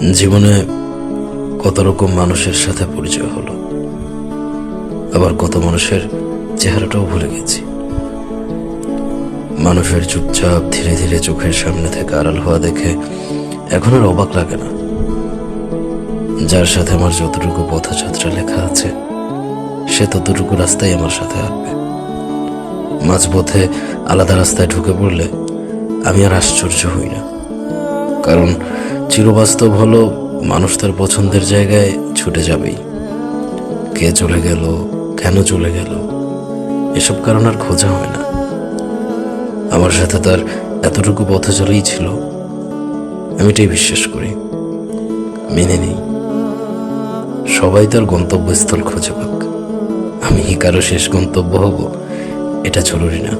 জীবনে কত রকম মানুষের সাথে পরিচয় হলো। আবার কত মানুষের চেহারাটাও ভুলে গেছি। মানুষের চুপচাপ ধীরে ধীরে চোখের সামনে থেকে আড়াল হওয়া দেখে এখন আর অবাক লাগে না। যার সাথে আমার যতটুকু পথযাত্রা লেখা আছে, সে ততটুকু রাস্তায় আমার সাথে হাঁটবে মাঝপথে আলাদা রাস্তায় ঢুকে পড়লে আমি আর আশ্চর্য হই না। কারণ চিরবাস্তব হলো, মানুষ তার পছন্দের জায়গায় ছুটে যাবেই। কে চলে গেল, কেন চলে গেল, এসব কারণ আর খোঁজা হয় না। আমার সাথে তার এতটুকু পথচলাই ছিল। আমি এটাই বিশ্বাস করি। মেনে নেই। সবাই তার গন্তব্যস্থল খুঁজে পাক। আমি কারও শেষ গন্তব্য হব? এটা জরুরি না।